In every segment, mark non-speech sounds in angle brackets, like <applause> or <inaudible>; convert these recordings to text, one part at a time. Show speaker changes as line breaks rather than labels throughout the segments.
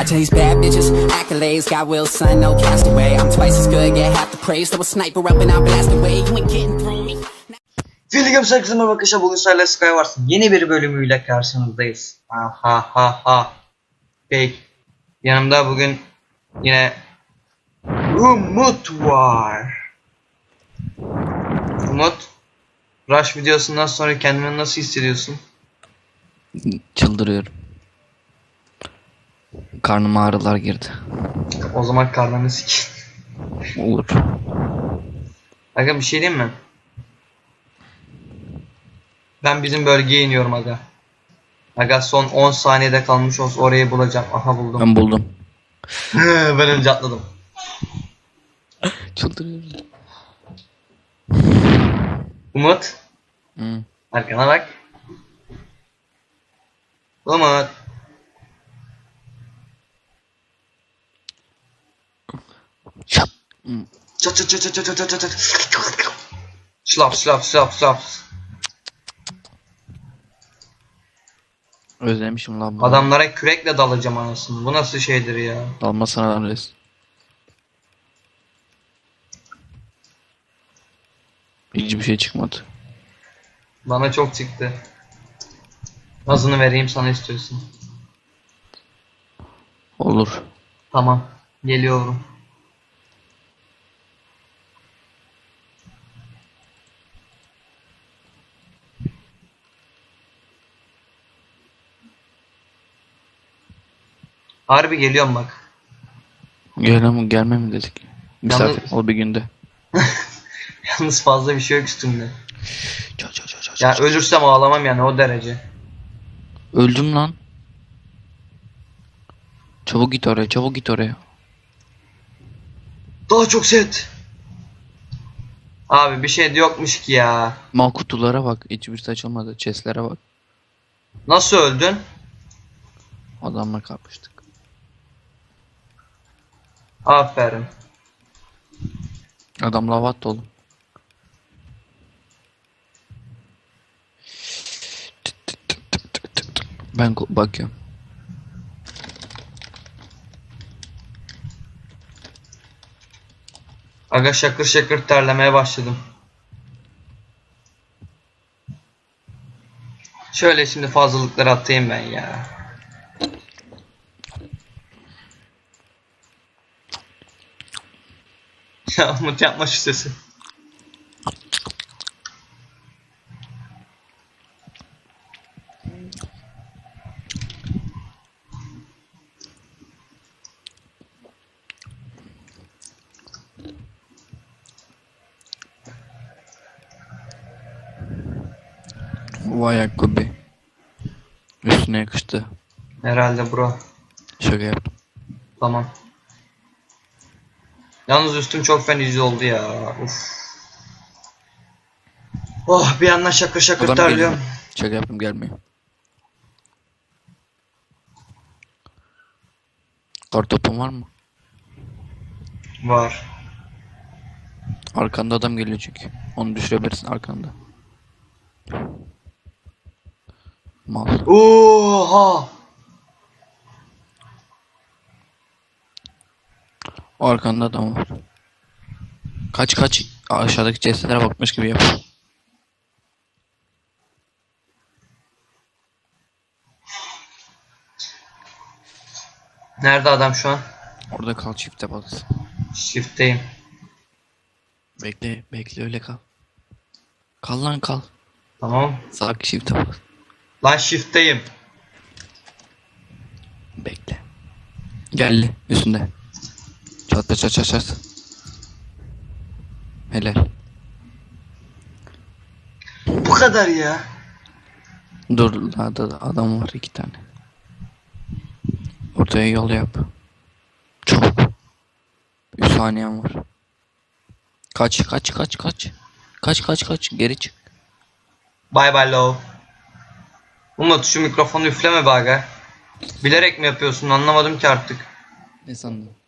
I tell these bad bitches, accolades, got will, son, no castaway. I'm twice as good, get half the praise. Throw a sniper up and I'll blast away. You ain't getting through me.
Film Sakızıma Bakış'a bugün Sayla Skywars'ın yeni bir bölümüyle karşınızdayız. Ha ha ha ha. Peki. Yanımda bugün yine Umut var. Umut, Rush videosundan sonra kendini nasıl hissediyorsun?
Çıldırıyorum. Karnıma ağrılar girdi.
O zaman karnını sik.
Olur.
Aga bir şey diyeyim mi? Ben bizim bölgeye iniyorum aga. Aga son 10 saniyede kalmış olsa orayı bulacağım. Aha buldum.
Ben buldum.
ben önce atladım.
Çıldırıyorum.
Umut,
Hı.
arkana bak. Umut.
Hı.
Çat çat çat çat çat çat çat çat. Slap slap slap slap.
Özlemişim lan bunu.
Adamlara kürekle dalacağım anasını. Bu nasıl şeydir ya?
Dalma sana lan res. Hiçbir şey çıkmadı.
Bana çok çıktı. Nazını vereyim sana istiyorsun.
Olur.
Tamam. Geliyorum. Harbi geliyorum bak.
Gel ama gelme mi dedik. Misafir
Yalnız-
ol bir günde. <laughs>
Yalnız fazla bir şey yok üstümde.
Ça ça ça ça
Ya
ça.
ölürsem ağlamam yani o derece.
Öldüm lan. Çabuk git oraya, çabuk git oraya.
Daha çok set. Abi bir şey de yokmuş ki ya.
Mal kutulara bak, hiçbirisi açılmadı. Chestlere bak.
Nasıl öldün?
Adamla kapıştık.
Aferin.
Adam lavat dolu. Ben bakıyorum.
Aga şakır şakır terlemeye başladım. Şöyle şimdi fazlalıkları atayım ben ya. Ya Umut yapma şu sesi.
Vay ayakkabı. Üstüne yakıştı.
Herhalde bro.
Şaka yaptım.
Tamam. Yalnız üstüm çok fenici oldu ya. Uf. Oh bir yandan şakır şakır
Adam
terliyorum.
geliyor. Şaka yaptım gelmiyor. Kartopun var mı?
Var.
Arkanda adam geliyor çünkü. Onu düşürebilirsin arkanda. Mal.
Oha!
Arkanda adam var. Kaç kaç aşağıdaki cesetlere bakmış gibi yap.
Nerede adam şu an?
Orada kal çifte bas.
Shift'teyim.
Bekle bekle öyle kal. Kal lan kal.
Tamam.
Sağ çifte bas.
Lan shift'teyim.
Bekle. Geldi üstünde. Çat çat çat çat. Helal.
Bu kadar ya.
Dur daha da adam var iki tane. Ortaya yol yap. Çabuk. 3 saniyen var. Kaç kaç kaç kaç. Kaç kaç kaç geri çık.
Bye bye low. Umut şu mikrofonu üfleme be aga. Bilerek mi yapıyorsun anlamadım ki artık.
Ne sandın?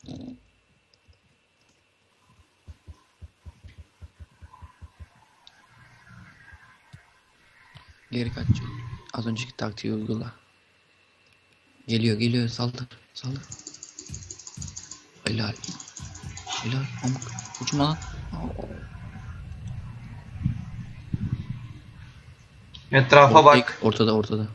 Geri kaç. Az önceki taktiği uygula. Geliyor geliyor saldır. Saldır. Helal. Helal. Amk. Uçma lan.
Etrafa bak.
Ortada ortada.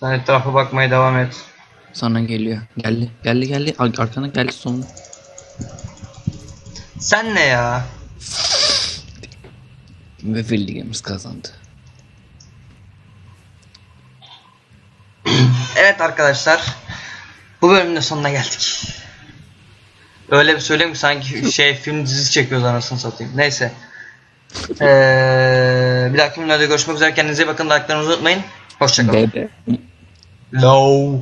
Sen etrafa bakmaya devam et.
Sana geliyor. Geldi. Geldi geldi. Ar- Arkana geldi sonunda.
Sen ne ya?
Ve Williams kazandı.
Evet arkadaşlar. Bu bölümün de sonuna geldik. Öyle bir söyleyeyim ki sanki şey film dizisi çekiyoruz anasını satayım. Neyse. Ee, bir dahaki bölümlerde görüşmek üzere. Kendinize iyi bakın. Like'larınızı unutmayın. Hoşçakalın. Low.